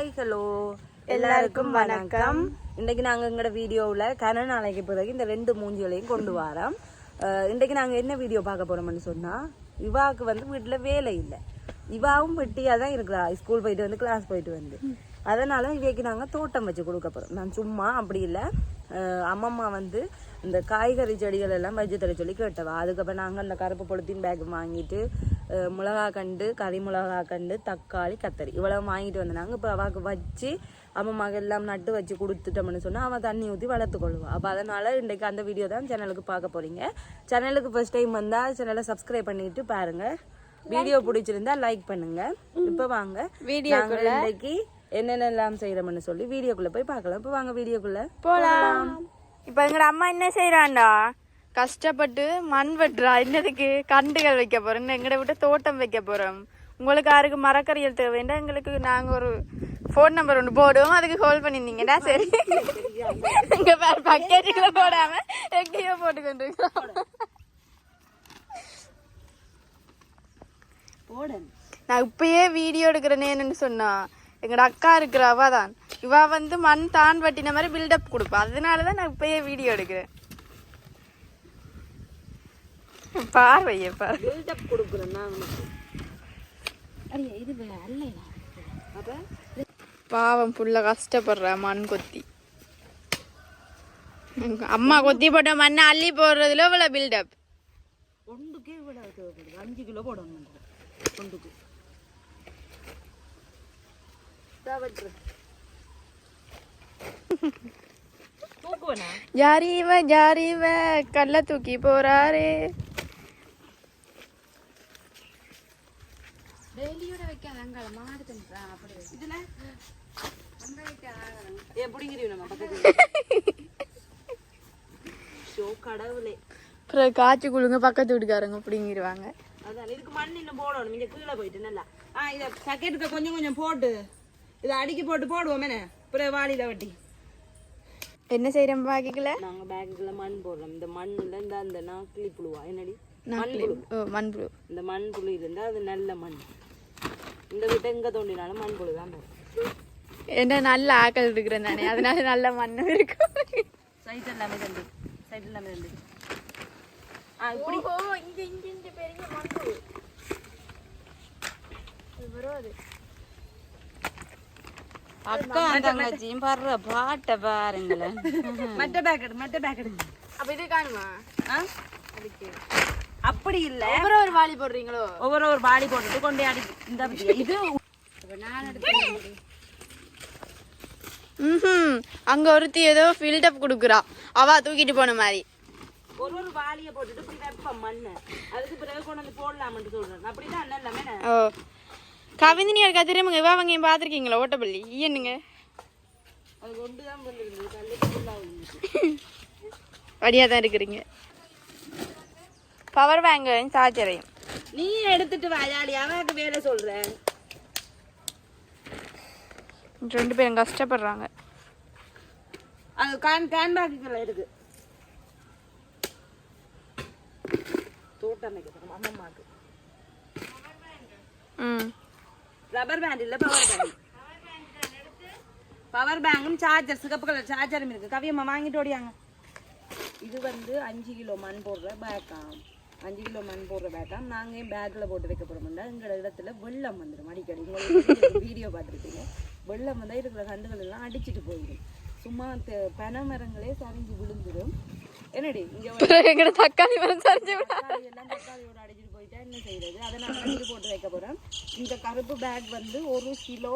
Hi hello எல்லாருக்கும் வணக்கம். இன்னைக்கு நாங்க எங்களோட வீடியோவில் கன நாளைக்கு பிறகு இந்த ரெண்டு மூஞ்சிகளையும் கொண்டு வரோம். இன்றைக்கு நாங்க என்ன வீடியோ பார்க்க போறோம்னு சொன்னா இவாவுக்கு வந்து வீட்டுல வேலை இல்லை. இவாவும் வெட்டியா தான் இருக்கிறா. ஸ்கூல் போயிட்டு வந்து கிளாஸ் போயிட்டு வந்து. அதனால இவைக்கு நாங்க தோட்டம் வச்சு கொடுக்க போறோம். நான் சும்மா அப்படி இல்லை. அம்மம்மா வந்து இந்த காய்கறி செடிகள் எல்லாம் வச்சு தர சொல்லி கேட்டவா. அதுக்கப்புறம் நாங்கள் அந்த கருப்பு பொழுத்தின் பேக் வாங்கிட்டு மிளகா கண்டு கறி மிளகா கண்டு தக்காளி கத்தரி இவ்வளவு வாங்கிட்டு வந்தாங்க இப்போ அவாக்கு வச்சு அம்மம்மாக்கு எல்லாம் நட்டு வச்சு கொடுத்துட்டோம்னு சொன்னா அவன் தண்ணி ஊற்றி வளர்த்து கொள்ளுவான் அப்போ அதனால இன்றைக்கு அந்த வீடியோ தான் சேனலுக்கு பார்க்க போறீங்க சேனலுக்கு ஃபர்ஸ்ட் டைம் வந்தால் சேனலை சப்ஸ்கிரைப் பண்ணிட்டு பாருங்க வீடியோ பிடிச்சிருந்தா லைக் பண்ணுங்க இப்போ வாங்க வீடியோக்குள்ள இன்றைக்கு என்னென்னலாம் செய்யறோம்னு சொல்லி வீடியோக்குள்ள போய் பார்க்கலாம் இப்போ வாங்க வீடியோக்குள்ள போலாம் இப்ப எங்கட அம்மா என்ன செய்யறாண்டா கஷ்டப்பட்டு மண் வெட்டுறா. என்னதுக்கு? கண்டுகள் வைக்க போறோம். எங்களை விட்டு தோட்டம் வைக்க போறோம். உங்களுக்கு யாருக்கு மரக்கறிகள் தேவைன்னா எங்களுக்கு நாங்கள் ஒரு ஃபோன் நம்பர் ஒன்று போடுவோம். அதுக்கு கால் பண்ணியிருந்தீங்கடா சரி? இங்கே பாரு பக்கெட்டுக்குள்ள போடாம எங்கேயோ போட்டு கொண்டு நான் இப்பயே வீடியோ எடுக்கிறேனேன்னு சொன்னா எங்கட அக்கா இருக்கிற அவ தான் இவ வந்து மண் தான் வட்டின மாதிரி பில்டப் கொடுப்பா. அதனால தான் நான் இப்பயே வீடியோ எடுக்கிறேன். பார்வைய பாரு. பில்டப் கொடுக்குறேன் நான் உனக்கு அப்போ? பாவம் புள்ள கஷ்டப்படுறா மண் கொத்தி. அம்மா கொத்தி போட்ட மண்ணை அள்ளி போடுறதுல இவ்வளோ பில்டப் ஒன்றுக்கே தேவைப்படுது. அஞ்சு கிலோ போடணும் ஒன்றுக்கு. ஜாரிவ ஜாரிவ கல்ல தூக்கி போறாரே. எப்படிங்கிறீங்க நம்ம பக்கத்துல. ஷோ கடவுளே. அப்புறம் காய்ச்சி குழுங்க பக்கத்து வீட்டுக்காரங்க பிடிங்கிருவாங்க. அதான் இதுக்கு மண் இன்னும் போடணும். இங்க கீழே போயிட்டு நல்லா. ஆ இத சக்கெட்டுக்கு கொஞ்சம் கொஞ்சம் போட்டு இதை அடுக்கி போட்டு போடுவோம் என்ன? அப்புறம் வாளியில வட்டி. என்ன செய்யறோம் பாக்கிக்கல? நாங்க பேக்குக்குள்ள மண் போடுறோம். இந்த மண்ணுல இந்த அந்த நாக்கிளி புழுவா? என்னடி? நாக்கிலி ஓ மண்புழு. இந்த மண் புழு இருந்தா அது நல்ல மண். இந்த வீட்டை எங்க தோண்டினாலும் மண் புழு தான் என்ன நல்ல ஆக்கள் இருக்கிறேன் தானே அதனால நல்ல மண்ணும் இருக்கும். சைட் எல்லாமே தண்டு சைட் எல்லாமே தண்டு ஆ இப்படி. இங்க இங்க இந்த பெரிய மண்புழு அக்கா தங்கச்சியும் பாடுற பாட்டை பாருங்களேன். மற்ற பேக்கெட் மற்ற பேக்கெட் அப்ப இது காணுமா? ஆ? அதுக்கு. அப்படி இல்ல. ஒவ்வொரு ஒரு வாளி போடுறீங்களோ? ஒவ்வொரு ஒரு பாடி போட்டுட்டு கொண்டே அடி இந்த? இது ம் அங்க ஒருத்தி ஏதோ ஃபில்டப் கொடுக்குறா. அவ தூக்கிட்டு போன மாதிரி. ஒரு ஒரு வாளியை போட்டுட்டு இப்படி வைப்பேன் மண்ணை. அதுக்கு பிறகு கொண்டு வந்து போடலாம்னு சொல்றேன். அப்படிதான் நல்ல ஓ. கவிந்தினி இருக்கா திரும்புங்க இவ அவங்க பார்த்துருக்கீங்களா? ஓட்டப்பள்ளி. என்னங்க? அது கொண்டு தான் வந்துருந்தது தான் இருக்கிறீங்க. பவர் பேங்கையும் சார்ஜரையும் நீ எடுத்துட்டு வாயாளி அவனுக்கு வேலை சொல்றேன் ரெண்டு பேரும் கஷ்டப்படுறாங்க. அது கேன் கேன் பேக்குல இருக்கு. தோட்டம் ம். ரப்பர் பேண்ட் இல்ல பவர் பேண்ட் பவர் பேங்கும் சார்ஜர் சிகப்பு கலர் சார்ஜரும் இருக்கு. கவியம்மா வாங்கிட்டு ஓடியாங்க. இது வந்து அஞ்சு கிலோ மண் போடுற பேக்காம் அஞ்சு கிலோ மண் போடுற பேக்காம் நாங்கள் பேக்கில் போட்டு வைக்க போகிறோம்னா எங்களோட இடத்துல வெள்ளம் வந்துடும் அடிக்கடி உங்களுக்கு வீடியோ பார்த்துருக்கீங்க வெள்ளம் வந்தால் இருக்கிற கண்டுகள் எல்லாம் அடிச்சிட்டு போயிடும். சும்மா பனை மரங்களே சரிஞ்சு விழுந்துடும் என்னடி இங்கே தக்காளி மரம் சரிஞ்சு எல்லாம் தக்காளியோட அடிச்சிட்டு போயிட்டா என்ன செய்யறது அதை நான் கண்டிட்டு போட்டு வைக்க போறேன். இந்த கருப்பு பேக் வந்து ஒரு கிலோ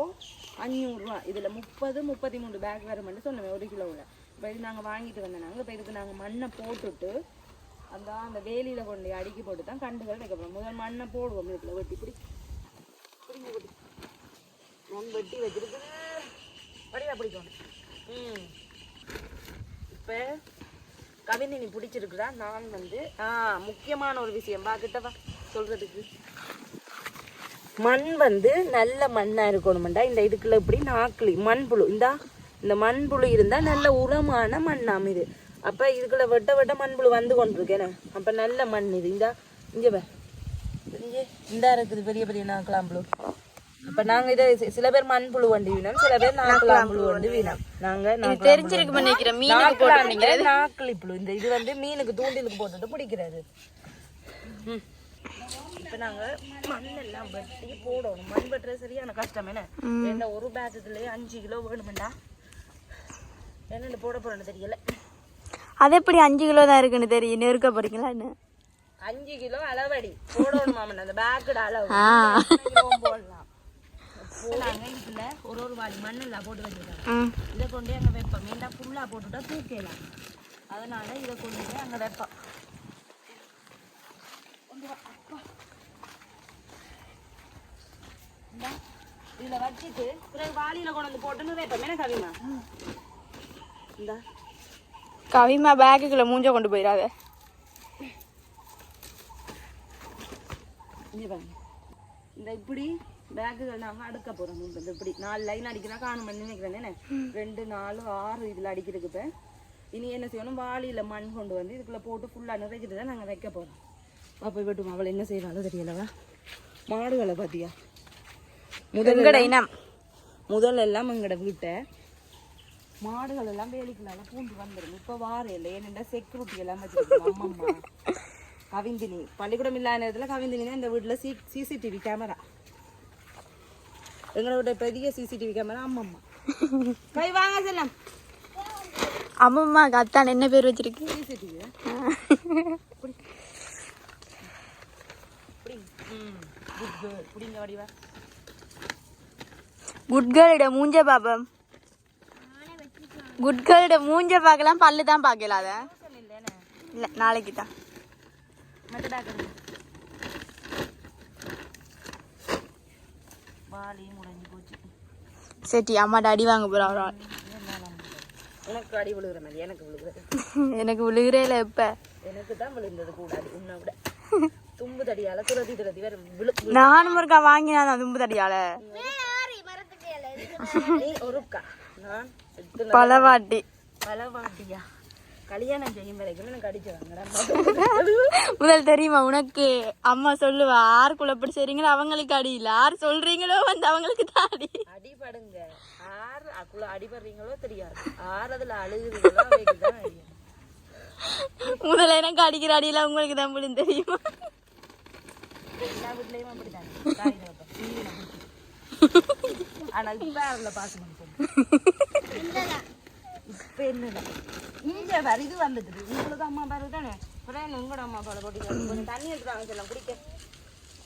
அஞ்சூறுரூவா இதுல முப்பது முப்பத்தி மூணு பேக் வரும்னு சொன்னேன் ஒரு கிலோவில். இப்போ இது நாங்கள் வாங்கிட்டு வந்தோம் இப்போ இதுக்கு நாங்கள் மண்ணை போட்டுட்டு அந்த அந்த வேலியில் கொண்டு போய் அடுக்கி போட்டு தான் கண்டுகள் வைக்க முதல் மண்ணை போடுவோம் இதுக்குள்ள. வெட்டி பிடி. பிடிங்க வெட்டி மண் வெட்டி வச்சிருக்குது வடிவா பிடிக்கணும். ம். இப்போ கவிதை பிடிச்சிருக்குதா? நான் வந்து ஆ முக்கியமான ஒரு விஷயம். பார்க்கிட்டவா சொல்கிறதுக்கு மண் வந்து நல்ல மண்ணாக இருக்கணுமெண்டா இந்த இதுக்குள்ள இப்படி நாக்களி மண்புழு. இந்தா இந்த மண்புழு இருந்தால் நல்ல உரமான மண்ணாம் இது. அப்ப இதுக்குள்ள வெட்ட வெட்ட மண்புழு வந்து கொண்டிருக்கேன். அப்ப நல்ல மண் இது. இந்தா இங்க இங்கே இந்தா இருக்குது பெரிய பெரிய நாக்கலாம் புழு. அப்ப நாங்க இதை சில பேர் மண்புழு வண்டி வீணம் சில பேர் நாக்குலாம்புழு வண்டி வீணம். நாங்க தெரிஞ்சிருக்கு நினைக்கிறேன்? மீனுக்கு நாக்குலாம்புழு, நாக்குளி புழு. இந்த இது வந்து மீனுக்கு தூண்டிலுக்கு போட்டுட்டு பிடிக்கிறது. இப்ப நாங்க மண்ணெல்லாம் வெட்டி போடணும். மண் வெட்டுறது சரியான கஷ்டம் என்ன? என்ன ஒரு பேக்கத்துலயே அஞ்சு கிலோ வேணுமெண்டா? என்னென்ன போட போறேன்னு தெரியல. அது எப்படி அஞ்சு கிலோ தான் இருக்குன்னு தெரியும். நெருக்க போறீங்களா என்ன? அஞ்சு கிலோ அளவடி. போடணும் மாமன் அந்த பேக்கோட அளவு. போடலாம் போடாங்க இதுல ஒரு ஒரு வாடி மண்ணெல்லாம் போட்டு வச்சிருக்காங்க ம் இதை கொண்டு அங்க வைப்போம். ஏன்டா ஃபுல்லா போட்டுட்டா தூக்கலாம் அதனால இதை கொண்டு போய் அங்க வைப்போம். இதுல வச்சுட்டு பிறகு வாளியில கொண்டு வந்து போட்டுன்னு வைப்போம். என்ன கவிமா இந்த. கவிமா பேக்குக்குள்ள மூஞ்ச கொண்டு போயிடாத இந்த இப்படி பேக்குகள் நாங்க அடுக்க போறோம். இப்ப இந்த இப்படி நாலு லைன் அடிக்கிறா காணும் நினைக்கிறேன். என்ன? ரெண்டு நாலு ஆறு இதுல அடிக்கிறதுக்கு இப்ப. இனி என்ன செய்யணும்? வாளியில மண் கொண்டு வந்து இதுக்குள்ள போட்டு ஃபுல்லா நிறைச்சிட்டு தான் நாங்க வைக்க போறோம். அப்ப விட்டும்? அவள் என்ன செய்யறாலும் தெரியலவா மாடுகளை பாத்தியா? எங்கட இனம். முதல்ல எல்லாம் எங்கட வீட்டை மாடுகள் எல்லாம் வேலிக்குள்ளால பூந்து வந்துடும் இப்ப வார இல்லை ஏனென்றா செக்யூரிட்டி எல்லாம் வச்சிருக்கோம். அம்மம்மா. கவிந்தினி. பள்ளிக்கூடம் இல்லாத நேரத்துல கவிந்தினி தான் இந்த வீட்டுல சி சிசிடிவி கேமரா எங்களோட பெரிய சிசிடிவி கேமரா அம்மம்மா. போய் வாங்க செல்லம். அம்மம்மா அத்தான் என்ன பேர் வச்சிருக்கு? சிசிடிவி குட் கேர்ள் மூஞ்ச பாப்பம். குட் கேர்ளிட மூஞ்ச பார்க்கலாம் பல்லு தான் பார்க்கலாத இல்ல நாளைக்கு தான். சரி அம்மாட்ட அடி வாங்க போறா ஒரு ஆள். உனக்கு அடி விழுகிற மாதிரி எனக்கு விழுகிறது எனக்கு விழுகிறேல எப்ப எனக்கு தான் விழுந்தது கூடாது உன்னை விட. தும்பு தடியால துரதி துரதி வேற விழு நானும் ஒருக்கா வாங்கினா தும்பு தடியால நீ ஒருக்கா நான் பலவாட்டி பலவாட்டியா கல்யாணம் செய்யும் வரைக்கும் எனக்கு அடிச்சு முதல் தெரியுமா உனக்கு? அம்மா சொல்லுவா ஆறு குழப்படி செய்றீங்களோ அவங்களுக்கு அடி இல்ல ஆறு சொல்றீங்களோ வந்து அவங்களுக்கு தான் அடி. அடிபடுங்க. ஆறு அக்குள்ள அடிபடுறீங்களோ தெரியாது. ஆறு அதுல அழுகுறீங்களோ முதல்ல எனக்கு அடிக்கிற அடியில உங்களுக்கு தான் விழுந்து தெரியுமா? எல்லா வீட்லயும் அப்படிதான். ஆனா இப்ப அதுல பாசம் இங்க வேற இது வந்துட்டு உங்களுக்கு அம்மா பாரு தானே அப்புறம் அம்மா போட்டு கொஞ்சம் தண்ணி எடுத்துறாங்க சொல்லலாம் குடிக்க.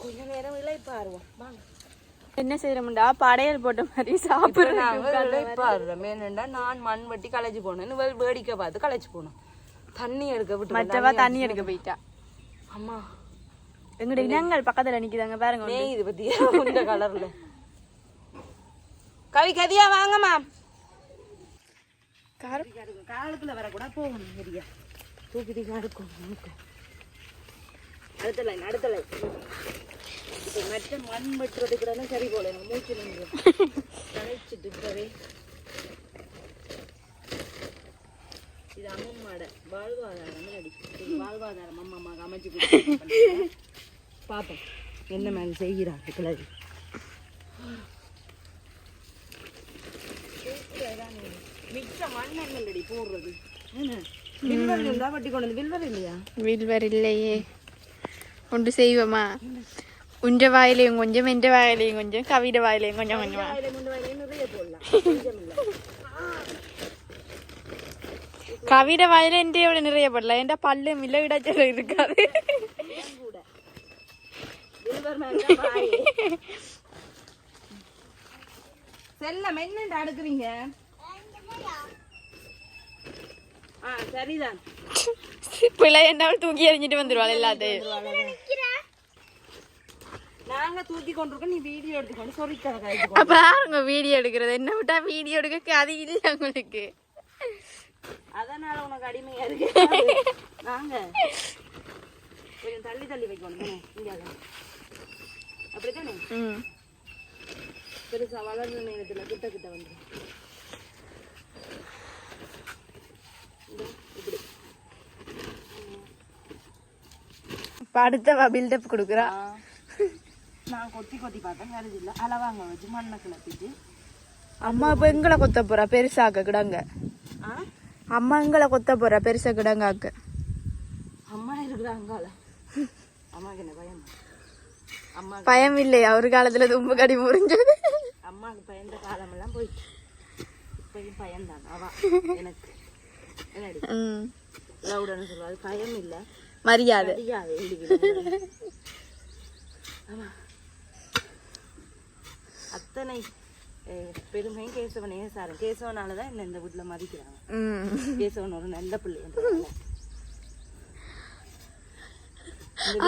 கொஞ்ச நேரம் இழைப்பாருவோம் வாங்க. என்ன செய்யறோம்டா படையல் போட்ட மாதிரி சாப்பிடுறோம் ஏனெண்டா நான் மண் வெட்டி களைச்சு போனேன்னு வேடிக்கை பார்த்து களைச்சு போனோம். தண்ணி எடுக்க விட்டு மற்றவா தண்ணி எடுக்க போயிட்டா? அம்மா. எங்கட இனங்கள் பக்கத்துல நிக்குதாங்க பாருங்க. இது பத்தியா? இந்த கலர்ல. கவி கதியா வாங்கம்மா காலத்துல வரக்கூட போகணும் சரியா? தூக்கிட்டு நடக்கும் நமக்கு. அடுத்த லைன் அடுத்த லைன் இப்போ மற்ற மண் வெட்டுறதுக்கு சரி போல எனக்கு மூச்சு நின்று. கழிச்சிட்டு இப்பவே இது அம்மம்மாட வாழ்வாதாரம் அடி. இது வாழ்வாதாரம் அம்மாமாக்கு அமைச்சு கொடுத்து. பார்ப்போம் என்ன மேலே செய்கிறாங்க கிளறி மிச்ச மண் என்னடி போடுறது என்ன வில்வர் இருந்தா வட்டி கொண்டு வந்து வில்வர் இல்லையா வில்வர் இல்லையே கொண்டு செய்வோமா உஞ்ச வாயிலையும் கொஞ்சம் என்ற கொண்டு கொஞ்சம் கவிட வாயிலையும் கொஞ்சம் கொஞ்சம் வாயிலையும் முண்டு கவித வாயிலையும் போடலாம் கொஞ்சம். இல்ல கவிட வாயில என்ற விட நிறைய போடலாம் എൻ്റെ பல்லு மில்ல விடாச்சல இருக்காது. கூட வில்வர் செல்லம் என்னண்டு அடுக்குறீங்க? சரிதான் பிள்ளை என்ன தூக்கி எறிஞ்சிட்டு வந்துருவாள் எல்லாத்தையும் நாங்க தூக்கி கொண்டிருக்கோம் நீ வீடியோ எடுத்துக்கொண்டு அப்ப பாருங்க வீடியோ எடுக்கிறது என்ன விட்டா வீடியோ எடுக்க அது இல்லை உங்களுக்கு அதனால உனக்கு அடிமையா இருக்கு நாங்க கொஞ்சம் தள்ளி தள்ளி வைக்கணும் இங்க அப்படித்தானே பெருசா வளர்ந்த நேரத்துல கிட்ட கிட்ட வந்துடும் இப்ப அடுத்தவா பில்டப் கொடுக்குறா நான் கொத்தி கொத்தி பார்த்தேன். கருது இல்லை. அளவாங்க வச்சு மண்ணை கிளப்பிட்டு. அம்மா இப்ப எங்களை கொத்த போறா? பெருசாக்க கிடங்க. அம்மா எங்களை கொத்த போறா? பெருசா கிடங்காக்க அம்மா இருக்கிறாங்கால அம்மாக்கு என்ன பயம்? அம்மா பயம் இல்லையா. ஒரு காலத்துல தும்பு கடி முறிஞ்சது. அம்மாவுக்கு பயந்த காலமெல்லாம் போயிடுச்சு இப்பயும் பயம்தான். அவா எனக்கு. என்னடி? லவுடன்னு சொல்லுவாது பயம் இல்லை. மரியாதை. அத்தனை பெருமையும் கேசவனையே சாரு? கேசவனால தான் என்ன இந்த வீட்டுல மதிக்கிறாங்க. கேசவன் ஒரு நல்ல பிள்ளைன்றதுனால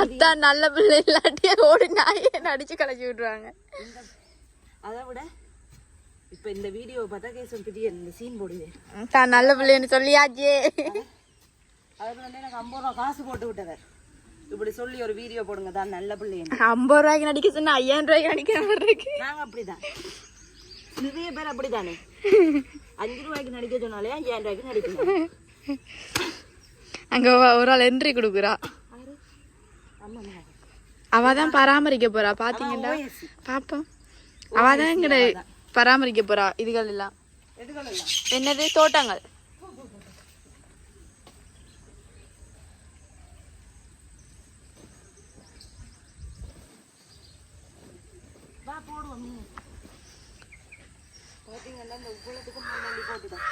அத்தா நல்ல பிள்ளை இல்லாட்டியே ஓடி நாயே அடிச்சு கலைச்சி இந்த அதை விட இப்ப இந்த வீடியோவை பார்த்தா கேசவன் திடீர் இந்த சீன் போடுது. தான் நல்ல பிள்ளைன்னு சொல்லியாச்சே. அதுக்கு வந்து எனக்கு ஐம்பது ரூபா காசு போட்டு விட்டவர். இப்படி சொல்லி ஒரு வீடியோ போடுங்க தான் நல்ல பிள்ளைன்னு ஐம்பது ரூபாய்க்கு நடிக்க சொன்னா ஐயாயிரம் ரூபாய்க்கு நடிக்கிற மாதிரி இருக்கு. நாங்க அப்படிதான். நிறைய பேர் அப்படித்தானே அஞ்சு ரூபாய்க்கு நடிக்க சொன்னாலே அஞ்சாயிரம் ரூபாய்க்கு நடிக்கணும் அங்க ஒரு ஆள் என்ட்ரி கொடுக்குறா. அவ தான் பராமரிக்க போறா பாத்தீங்கன்னா பாப்போம். அவ தான் எங்கட பராமரிக்க போறா இதுகள் எல்லாம்? என்னது? தோட்டங்கள் வா போடுவோம் நீ பார்த்தீங்கன்னா இந்த உப்புளத்துக்கு முன்னாடி போட்டுதான்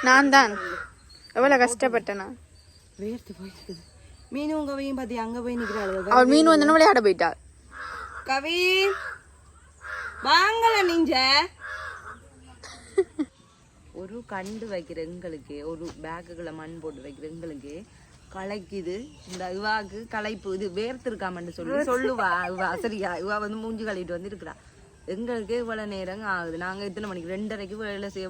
நான் தான் எவ்வளவு கஷ்டப்பட்டேனா? வேர்த்து போயிட்டு மீனும் கவியும் பாத்தி அங்க போய் நிக்கிறாள் அவள் மீன் வந்து விளையாட போயிட்டாள் கவி வாங்கல நீங்க ஒரு கண்டு வைக்கிற எங்களுக்கு ஒரு பேக்குகளை மண் போட்டு வைக்கிற எங்களுக்கு களைக்குது. இந்த இவாக்கு களைப்பு இது வேர்த்து இருக்காமன்னு சொல்லி சொல்லுவா. இவா சரியா? இவா வந்து மூஞ்சி கழிட்டு வந்து இருக்கிறா எங்களுக்கே இவ்வளோ நேரம் ஆகுது. நாங்கள் இத்தனை மணிக்கு? ரெண்டரைக்கு வேலை செய்ய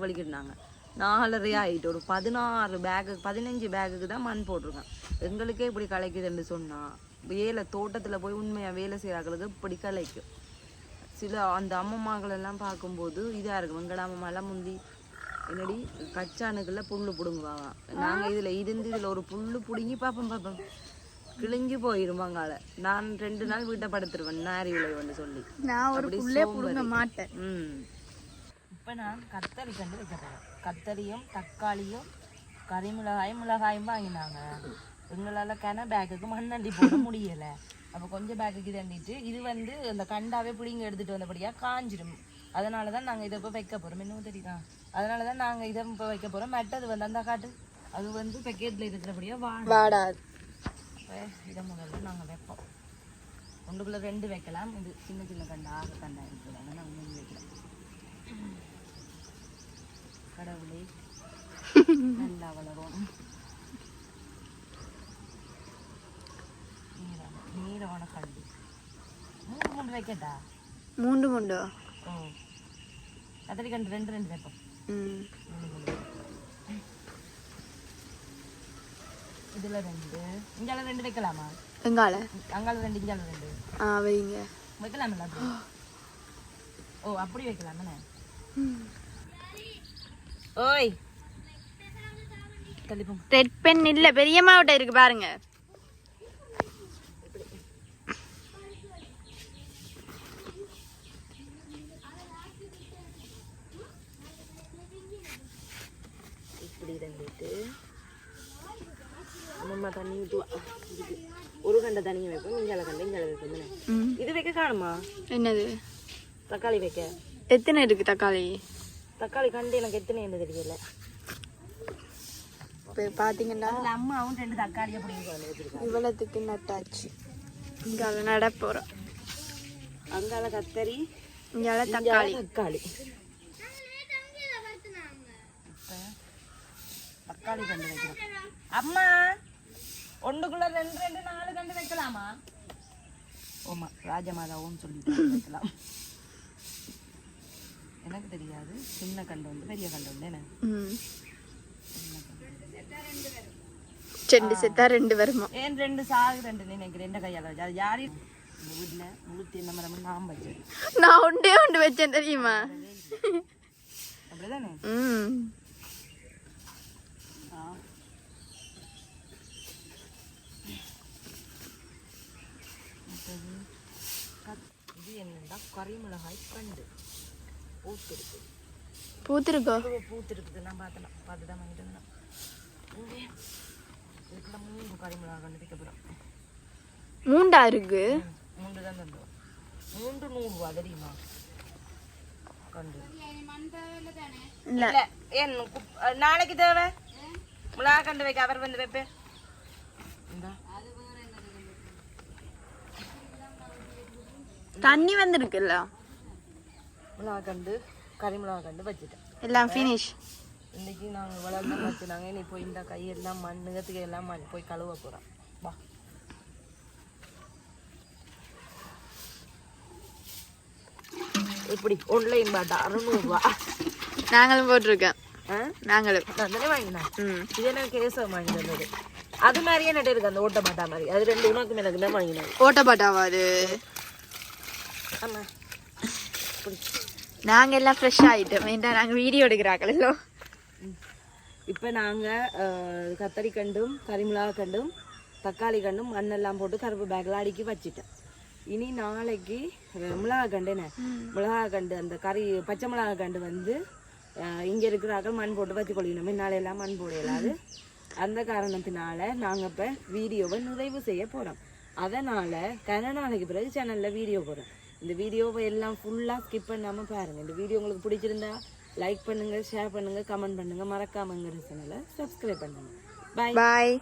நாலரை ஆகிட்டு ஒரு பதினாறு பேக்கு பதினஞ்சு பேக்குக்கு தான் மண் போட்டிருக்கேன் எங்களுக்கே இப்படி களைக்குதுன்னு சொன்னால் வேலை தோட்டத்தில் போய் உண்மையாக வேலை செய்யறாங்களுக்கு இப்படி கலைக்கும். சில அந்த அம்மம்மாக்களெல்லாம் பார்க்கும்போது இதாக இருக்கும். எங்கள் அம்மம்மாலாம் முந்தி என்னடி கச்சானுக்குள்ள புல் பிடுங்குவாங்க நாங்கள் இதில் இருந்து இதில் ஒரு புல் பிடுங்கி பார்ப்போம் பார்ப்போம். கிழிஞ்சு போயிருமாங்கால நான் ரெண்டு நாள் வீட்டை படுத்துருவேன் நாரி விளைவுன்னு சொல்லி. நான் ஒரு புள்ளே புடுங்க மாட்டேன். ம். இப்போ நான் கத்தரி கண்டு வைக்க போகிறேன் கத்தரியும் தக்காளியும் கறிமிளகாயும் மிளகாயும் வாங்கினாங்க. எங்களால் கிண பேக்குக்கு மண்ணண்டி போட முடியலை. அப்போ கொஞ்சம் பேக்குக்கு தண்டிட்டு இது வந்து அந்த கண்டாவே பிடிங்க எடுத்துட்டு வந்தபடியாக காஞ்சிடும் அதனால தான் நாங்கள் இதை இப்போ வைக்க போகிறோம் இன்னும் தெரியுதா? அதனால தான் நாங்கள் இதை இப்போ வைக்க போகிறோம் மெட்டது வந்து அந்த காட்டு. அது வந்து பெக்கெட்டில் இருக்கிறபடியாக வாடாது. அப்ப இதை முதல்ல நாங்கள் வைப்போம். ஒன்றுக்குள்ள ரெண்டு வைக்கலாம். இது சின்ன சின்ன கண்டா ஆக கண்டா இருக்கிறாங்க நாங்கள் மூணு வைக்கலாம். கடவுளே நல்லா வளரும். நீரான கண்டு மூணு மூணு வைக்கட்டா? மூண்டு மூண்டோ ஓ. கத்திரி கண்டு ரெண்டு ரெண்டு வைப்போம். ம் மூணு மூணு இதுல ரெண்டு. இங்கால ரெண்டு வைக்கலாமா? எங்கால? அங்கால ரெண்டு இங்கால ரெண்டு. ஆ வைங்க. வைக்கலாம்ல அப்படி? ஓ அப்படி வைக்கலாமே. ஓய். ரெட் பென் இல்ல பெரியம்மாவிட்ட இருக்கு பாருங்க இப்படி தள்ளிட்டு அம்மா தண்ணி ஊற்றுவா ஒரு கண்டை தண்ணியை வைப்போம் இங்கால கண்டை இங்கால வைப்போம் இது வைக்க காணுமா? என்னது? தக்காளி வைக்க. எத்தனை இருக்கு தக்காளி? தக்காளி கண்டு எனக்கு எத்தனை என்ன தெரியல. இப்போ பார்த்தீங்கன்னா அம்மாவும் ரெண்டு தக்காளி அப்படி குழம்பு வச்சிருக்காங்க. இவ்வளோத்துக்கு நட்டாச்சு. இங்கால நட போகிறோம் அங்கால கத்தரி இங்கால தக்காளி. தக்காளி. தக்காளி. தக்காளி கண்டு வைக்கிறோம். அம்மா! ஒன்றுக்குள்ள ரெண்டு ரெண்டு நாலு கண்டு வைக்கலாமா? ஓமா ராஜமாதாவும் சொல்லிட்டு வைக்கலாம். எனக்கு தெரியாது. சின்ன கண்டு வந்து பெரிய கண்டு வந்து என்ன? ரெண்டு செத்தா ரெண்டு வருமா. ஏன் ரெண்டு சாகு ரெண்டு நினைக்கிறேன் ரெண்டு கையால் வச்சு? அது யாரு? வீட்டில் முழுத்தி என்ன மரம் நான் வச்சது நான் ஒன்றே ஒன்று வச்சேன் தெரியுமா? அப்படிதானே? ம் ஆ. மிளகாய் கண்டு பூத்திருக்கு பூத்திருக்கோ பூத்திருக்குது நான் பார்த்தேன் பார்த்து தான் வாங்கிட்டு வந்தேன் இங்கே இதுக்குள்ள மூணு கறி மிளகாய் கண்டு வைக்க போகிறோம் மூண்டா இருக்கு மூன்று தான் தந்தோம் மூன்று நூறுரூவா தெரியுமா கண்டு இல்ல அஹ் நாளைக்கு தேவை மிளகா கண்டு வைக்க அவர் வந்து வைப்பேன் இந்தா தண்ணி வந்திருக்குல்ல? மிளகா கண்டு கறி மிளகா கண்டு வச்சுட்டேன். எல்லாம் ஃபினிஷ் இன்னைக்கு நாங்கள் வளர்ந்து வச்சுனாங்க நீ போய் இந்த கையெல்லாம் மண் நிகத்துக்கு எல்லாம் மண் போய் கழுவ போகிறோம் வா. இப்படி ஒன்லைன் பாட்டா அறுநூறுவா. நாங்களும் போட்டிருக்கோம். ஆ? நாங்களும். தானே வாங்கினேன். ம். இது எனக்கு கேசவம் வாங்கி தந்தது அது மாதிரியே நட்டு இருக்கு அந்த ஓட்ட மாட்டா மாதிரி. அது ரெண்டு உனக்கு எனக்கு தான் வாங்கினது ஓட்டப்பாட்டாவா அது? ஆமா இப்படி நாங்க எல்லாம் ஃப்ரெஷ் ஆயிட்டோம் ஏன்டா நாங்க வீடியோ எடுக்கிறாங்களோ இப்போ நாங்கள் கத்தரி கண்டும் கறிமிளகா கண்டும் தக்காளி கண்டும் மண்ணெல்லாம் போட்டு கருப்பு பேக்கில் அடுக்கி வச்சிட்டேன் இனி நாளைக்கு மிளகா கண்டு என்ன மிளகா கண்டு அந்த கறி பச்சை மிளகா கண்டு வந்து இங்கே இருக்கிறார்கள் மண் போட்டு வச்சு கொள்ளணும் முன்னாலெல்லாம் மண் போட இயலாது அந்த காரணத்தினால நாங்கள் இப்போ வீடியோவை நிறைவு செய்ய போகிறோம் அதனால் கன நாளைக்கு பிறகு சேனலில் வீடியோ போடுறோம் இந்த வீடியோவை எல்லாம் ஃபுல்லாக ஸ்கிப் பண்ணாமல் பாருங்கள் இந்த வீடியோ உங்களுக்கு பிடிச்சிருந்தா லைக் பண்ணுங்கள் ஷேர் பண்ணுங்கள் கமெண்ட் பண்ணுங்கள் மறக்காமங்கிற சேனலை சப்ஸ்கிரைப் பண்ணுங்கள் பாய் பாய்